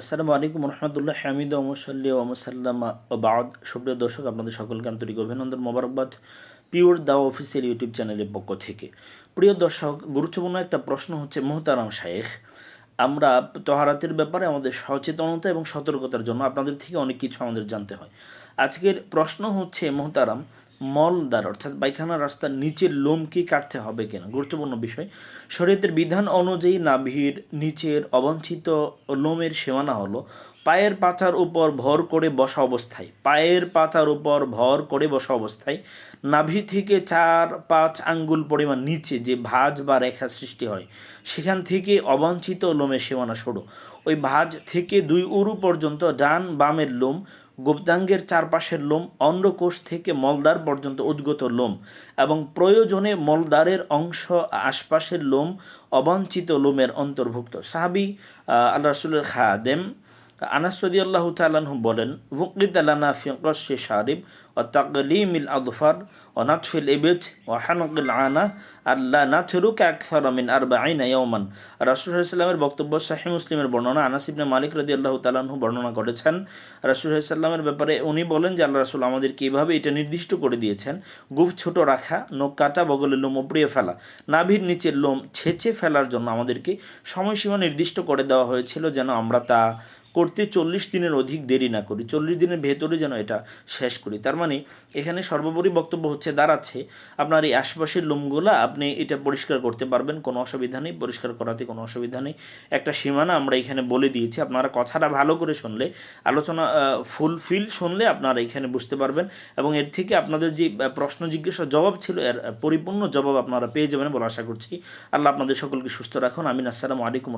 আসসালামু আলাইকুম রহমতুল্লাহ হামিদ ওমসাল্লি ওমসাল্লাম বাদ। সুপ্রিয় দর্শক, আপনাদের সকলকে আন্তরিক অভিনন্দন, মোবারকবাদ। পিওর দাওয়া অফিসিয়াল ইউটিউব চ্যানেলের পক্ষ থেকে। প্রিয় দর্শক, গুরুত্বপূর্ণ একটা প্রশ্ন হচ্ছে মোহতারাম শায়েখ। আমরা তহারাতের ব্যাপারে আমাদের সচেতনতা এবং সতর্কতার জন্য আপনাদের থেকে অনেক কিছু আমাদের জানতে হয়। আজকের প্রশ্ন হচ্ছে মোহতারাম মলদার অর্থাৎ পায়খানা রাস্তার নিচের লোম কি কাটতে হবে কিনা? গুরুত্বপূর্ণ বিষয়। শরীয়তের বিধান অনুযায়ী নাভির নিচের অবাঞ্ছিত লোমের সীমানা হলো পায়ের পাতার উপর ভর করে বসা অবস্থায়। পায়ের পাতার উপর ভর করে বসা অবস্থায়। নাভি থেকে চার পাঁচ আঙ্গুল পরিমাণ নিচে যে ভাঁজ বা রেখা সৃষ্টি হয়, সেখান থেকে অবাঞ্ছিত লোমের সীমানা সরু। ওই ভাঁজ থেকে দুই উরু পর্যন্ত ডান বামের লোম গুপ্তাঙ্গের চারপাশের লোম অন্ডকোষ থেকে মলদ্বার পর্যন্ত উদ্গত লোম এবং প্রয়োজনে মলদ্বারের অংশ আশপাশের লোম অবাঞ্ছিত লোমের অন্তর্ভুক্ত। সাহাবি আল্লাহ রসুলের খাদেম আনাস তালাহু বলেন শারিব ও ও নাতফিল ইবেদ ও হানকিল আনা আল্লাহ নাথরুক আকফার মিন আর বক্তব্য শাহি মুসলিমের বর্ণনা। আনাস ইবনে মালিক রদি আল্লাহ তালাহু বর্ণনা করেছেন রাসুলামের ব্যাপারে উনি বলেন যে, আল্লাহ রাসুল আমাদের কীভাবে এটা নির্দিষ্ট করে দিয়েছেন? গুফ ছোট রাখা, নখ কাটা, বগলের লোম উপড়িয়ে ফেলা। নাভির নিচের লোম ছেঁচে ফেলার জন্য আমাদেরকে সময়সীমা নির্দিষ্ট করে দেওয়া হয়েছিল যেন আমরা তা করতে চল্লিশ দিনের অধিক দেরি না করি, চল্লিশ দিনের ভেতরে যেন এটা শেষ করি। তার মানে এখানে সর্বোপরি বক্তব্য হচ্ছে, দাঁড়াচ্ছে, আপনার এই আশপাশের লোমগুলো আপনি এটা পরিষ্কার করতে পারবেন, কোনো অসুবিধা নেই, পরিষ্কার করাতে কোনো অসুবিধা নেই। একটা সীমানা আমরা এখানে বলে দিয়েছি, আপনারা কথাটা ভালো করে শুনলে, আলোচনা ফুলফিল শুনলে আপনারা এখানে বুঝতে পারবেন এবং এর থেকে আপনাদের যে প্রশ্ন জিজ্ঞাসার জবাব ছিল, এর পরিপূর্ণ জবাব আপনারা পেয়ে যাবেন বলে আশা করছি। আল্লাহ আপনাদের সকলকে সুস্থ রাখুন, আমিন, আসসালামু আলাইকুম